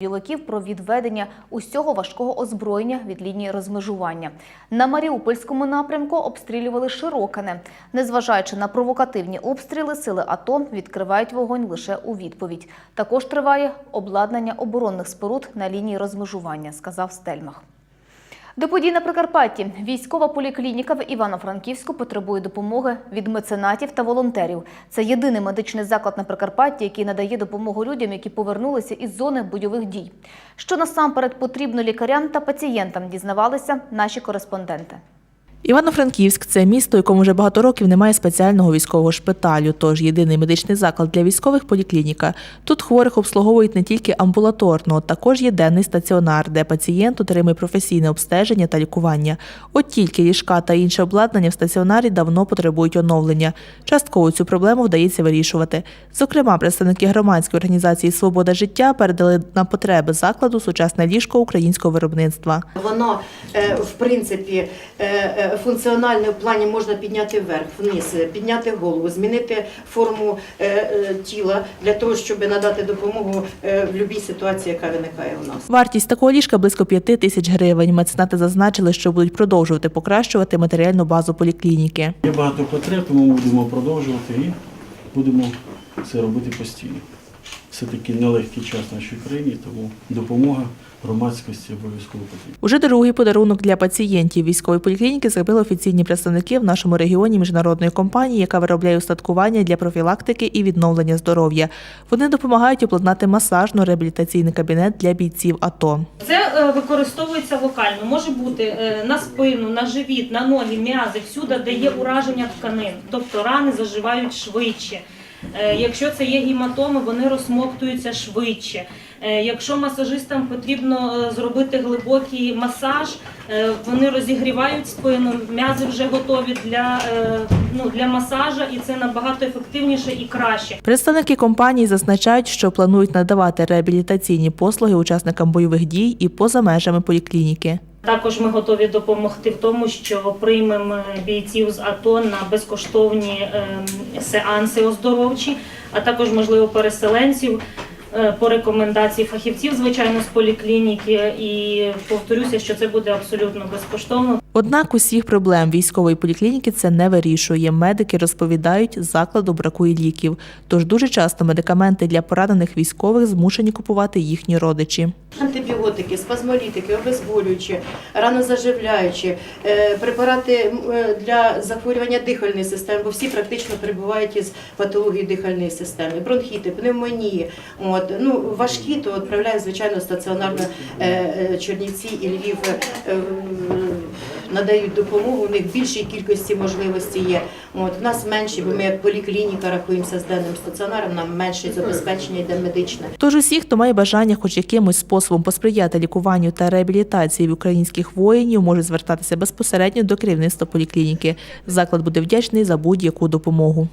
Білоків про відведення усього важкого озброєння від лінії розмежування. На Маріупольському напрямку обстрілювали Широкане. Незважаючи на провокативні обстріли, сили АТО відкривають вогонь лише у відповідь. Також триває обладнання оборонних споруд на лінії розмежування, сказав Стельмах. До подій на Прикарпатті військова поліклініка в Івано-Франківську потребує допомоги від меценатів та волонтерів. Це єдиний медичний заклад на Прикарпатті, який надає допомогу людям, які повернулися із зони бойових дій. Що насамперед потрібно лікарям та пацієнтам, дізнавалися наші кореспонденти. Івано-Франківськ це місто, якому вже багато років немає спеціального військового шпиталю, тож єдиний медичний заклад для військових поліклініка. Тут хворих обслуговують не тільки амбулаторно, також є денний стаціонар, де пацієнт отримує професійне обстеження та лікування. От тільки ліжка та інше обладнання в стаціонарі давно потребують оновлення. Частково цю проблему вдається вирішувати. Зокрема, представники громадської організації Свобода життя передали на потреби закладу сучасне ліжко українського виробництва. Воно е, в принципі е, е, функціонально в плані можна підняти вверх, вниз, е, підняти голову, змінити форму е, е, тіла для того, щоб надати допомогу е, в будь-якій ситуації, яка виникає у нас. Вартість такого ліжка близько 5 тисяч гривень. Меценати зазначили, що будуть продовжувати покращувати матеріальну базу поліклініки. Є багато потреб, тому ми будемо продовжувати і будемо це робити постійно. Все-таки нелегкий час в нашій країні, тому допомога громадськості обов'язково потрібна. Уже другий подарунок для пацієнтів військової поліклініки зробили офіційні представники в нашому регіоні міжнародної компанії, яка виробляє устаткування для профілактики і відновлення здоров'я. Вони допомагають обладнати масажно-реабілітаційний кабінет для бійців АТО. Це е, використовується локально. Може бути е, на спину, на живіт, на ноги, м'язи, всюди, де є ураження тканин. Тобто рани заживають швидше. Е, Якщо це є гематоми, вони розсмоктуються швидше. Е, Якщо масажистам потрібно е, зробити глибокий масаж, вони розігрівають спину, м'язи вже готові для, ну, для масажа, і це набагато ефективніше і краще. Представники компанії зазначають, що планують надавати реабілітаційні послуги учасникам бойових дій і поза межами поліклініки. Також ми готові допомогти в тому, що приймемо бійців з АТО на безкоштовні ем, сеанси оздоровчі, а також можливо переселенців е, по рекомендації фахівців, звичайно, з поліклініки. І повторюся, що це буде абсолютно безкоштовно. Однак усіх проблем військової поліклініки це не вирішує. Медики розповідають, закладу бракує ліків. Тож дуже часто медикаменти для поранених військових змушені купувати їхні родичі. Антибіотики, спазмолітики, обезболюючі, ранозаживляючі, е, препарати е, для захворювання дихальної системи, бо всі практично перебувають із патології дихальної системи, бронхіти, пневмонії. От, ну, важкі, то відправляють, звичайно, стаціонарно е, Чернівці і Львів. Надають допомогу, у них більшій кількості можливості є. От, у нас менші, бо ми як поліклініка рахуємося з денним стаціонаром, нам менше забезпечення йде медичне. Тож усі, хто має бажання хоч якимось способом посприяти лікуванню та реабілітації українських воїнів, може звертатися безпосередньо до керівництва поліклініки. Заклад буде вдячний за будь-яку допомогу.